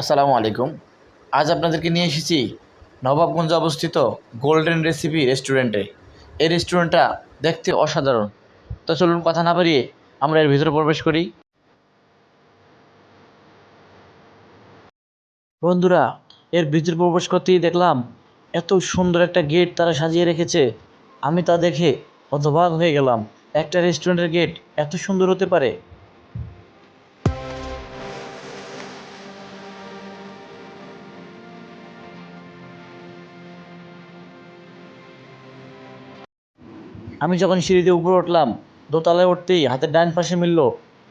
আসসালামু আলাইকুম। আজ আপনাদেরকে নিয়ে এসেছি নবাবগঞ্জে অবস্থিত গোল্ডেন রেসিপি রেস্টুরেন্টে এই রেস্টুরেন্টটা দেখতে অসাধারণ। তো চলুন কথা না বাড়িয়ে আমরা এর ভিতরে প্রবেশ করি। বন্ধুরা, এর ভিতরে প্রবেশ করতেই দেখলাম এত সুন্দর একটা গেট তারা সাজিয়ে রেখেছে। আমি তা দেখে হতবাক হয়ে গেলাম। একটা রেস্টুরেন্টের গেট এত সুন্দর হতে পারে। আমি যখন সিঁড়িতে উপরে উঠলাম, দোতলায় উঠতেই হাতের ডান পাশে মিলল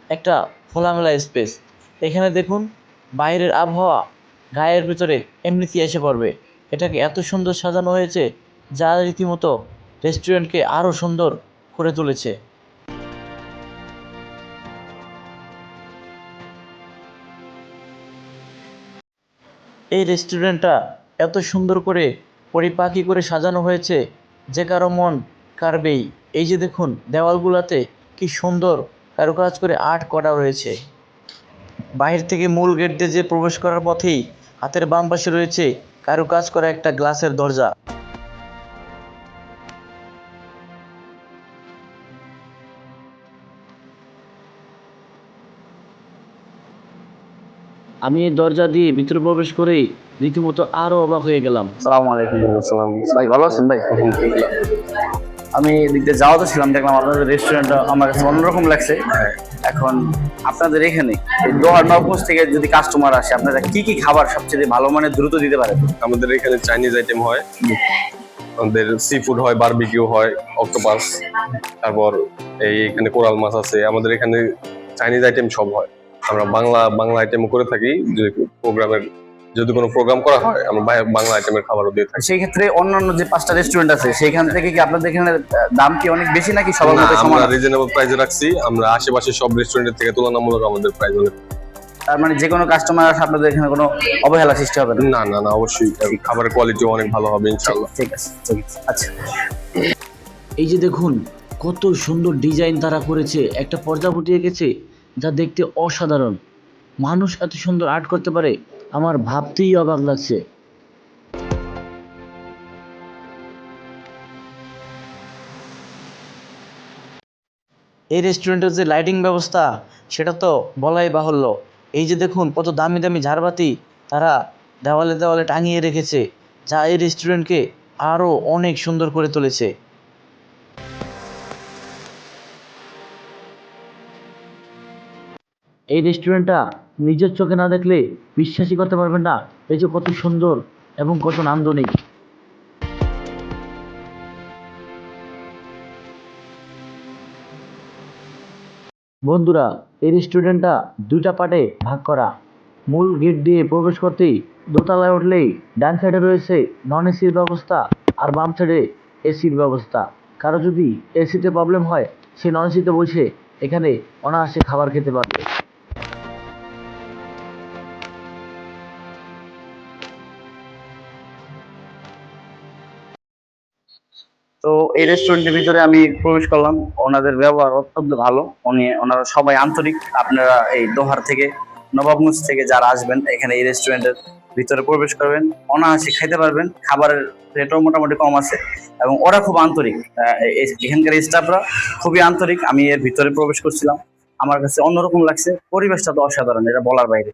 একটা খোলামেলা স্পেস। এখানে দেখুন, বাইরের আবহাওয়া গায়ের ভিতরে এমনিতেই এসে পড়বে। এটাকে এত সুন্দর সাজানো হয়েছে যা রীতিমতো রেস্টুরেন্টকে আরও সুন্দর করে তুলেছে। এই রেস্টুরেন্টটা এত সুন্দর করে পরিপাকি করে সাজানো হয়েছে যে কারও মন কাড়বেই এই যে দেখুন দেওয়ালগুলোতে কি সুন্দর কারুকাজ করে আর্ট করা রয়েছে। বাইরে থেকে মূল গেট দিয়ে যে প্রবেশ করার পথেই হাতের বাম পাশে রয়েছে কারুকাজ করা একটা গ্লাসের দরজা। আমি এই দরজা দিয়ে ভিতরে প্রবেশ করেই রীতিমতো আরও অবাক হয়ে গেলাম। সালাম আলাইকুম ভাই ভালো আছেন ভাই? আমি এদিক দিয়ে যাওয়া তো ছিলাম দেখলাম আপনাদের রেস্টুরেন্টটা আমার কাছে অন্যরকম লাগছে। এখন আপনাদের এখানে দোহার নবগঞ্জ থেকে যদি কাস্টমার আসে আপনারা কি কি খাবার সবচেয়ে ভালো মানে দ্রুত দিতে পারেন? আমাদের এখানে চাইনিজ আইটেম হয় আমাদের সি ফুড হয় বারবিকিউ হয় অক্টোপাস তারপর এই এখানে কোরাল মাছ আছে আমাদের এখানে চাইনিজ আইটেম সব হয়। আমরা বাংলা বাংলা আইটেম করে থাকি যে প্রোগ্রামের যদি কোনো প্রোগ্রাম করা হয় আমরা বাংলা আইটেমের খাবারও দিয়ে থাকি। সেই ক্ষেত্রে অন্যান্য যে পাঁচটা রেস্টুরেন্ট আছে সেইখান থেকে কি আপনাদের এখানে দাম কি অনেক বেশি নাকি সবার মধ্যে সমান? আমরা রিজনেবল প্রাইসে রাখছি। আমরা আশেপাশে সব রেস্টুরেন্টের থেকে তুলনামূলক আমাদের প্রাইস অনেক। তার মানে যে কোনো কাস্টমার আসে আপনাদের এখানে কোনো অবহেলা সৃষ্টি হবে না? না না না অবশ্যই। খাবারের কোয়ালিটি অনেক ভালো হবে ইনশাল্লাহ ঠিক আছে ঠিক আছে আচ্ছা। এই যে দেখুন কত সুন্দর ডিজাইন তারা করেছে। একটা পর্দা ফুটিয়ে গেছে যা দেখতে অসাধারণ। মানুষ এত সুন্দর আর্ট করতে পারে। আমার ভাবতেই অবাক লাগছে। এই রেস্টুরেন্টের যে লাইটিং ব্যবস্থা, সেটা তো বলাই বাহুল্য। এই যে দেখুন, কত দামি দামি ঝাড়বাতি তারা দেওয়ালে দেওয়ালে টাঙিয়ে রেখেছে, যা এই রেস্টুরেন্টকে আরও অনেক সুন্দর করে তুলেছে। এই রেস্টুরেন্টটা নিজের চোখে না দেখলে বিশ্বাসই করতে পারবেন না। এই যে কত সুন্দর এবং কত নান্দনিক। বন্ধুরা, এই রেস্টুরেন্টটা দুইটা পার্টে ভাগ করা। মূল গেট দিয়ে প্রবেশ করতেই দোতলায় উঠলেই ডান সাইডে রয়েছে নন এসির ব্যবস্থা আর বাম সাইডে এসির ব্যবস্থা। কারও যদি এসিতে প্রবলেম হয়, সে নন এসিতে বসে এখানে অনায়াসে খাবার খেতে পারবে। তো এই রেস্টুরেন্টের ভিতরে আমি প্রবেশ করলাম। ওনাদের ব্যবহার অত্যন্ত ভালো। উনি, ওনারা সবাই আন্তরিক। আপনারা এই দোহার থেকে, নবাবগঞ্জ থেকে যারা আসবেন, এখানে এই রেস্টুরেন্টের ভিতরে প্রবেশ করবেন। অনায়াসে খাইতে পারবেন। খাবারের রেটও মোটামুটি কম আছে এবং ওরা খুব আন্তরিক। এখানকার স্টাফরা খুবই আন্তরিক। আমি এর ভিতরে প্রবেশ করছিলাম। আমার কাছে অন্যরকম লাগছে। পরিবেশটা তো অসাধারণ, এটা বলার বাইরে।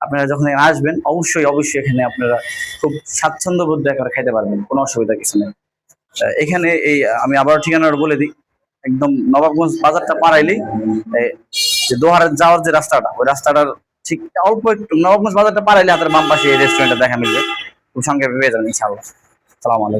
আপনারা যখন আসবেন, অবশ্যই অবশ্যই এখানে আপনারা খুব স্বাচ্ছন্দ্য বোধ খাইতে পারবেন। কোনো অসুবিধা কিছু নেই। এখানে এই আমি আবার ঠিকানাটা বলে দিই। একদম নবাবগঞ্জ বাজারটা পাড়াইলেই যে দোহারে যাওয়ার যে রাস্তাটা, ওই রাস্তাটার ঠিক অল্প একটু, নবাবগঞ্জ বাজারটা পাড়াইলে, হাতের বাম পাশে এই রেস্টুরেন্টটা দেখা মিলবে খুব সংক্ষেপে পেয়ে যাবেন, ইনশাআল্লাহ। সালাম আলাইকুম।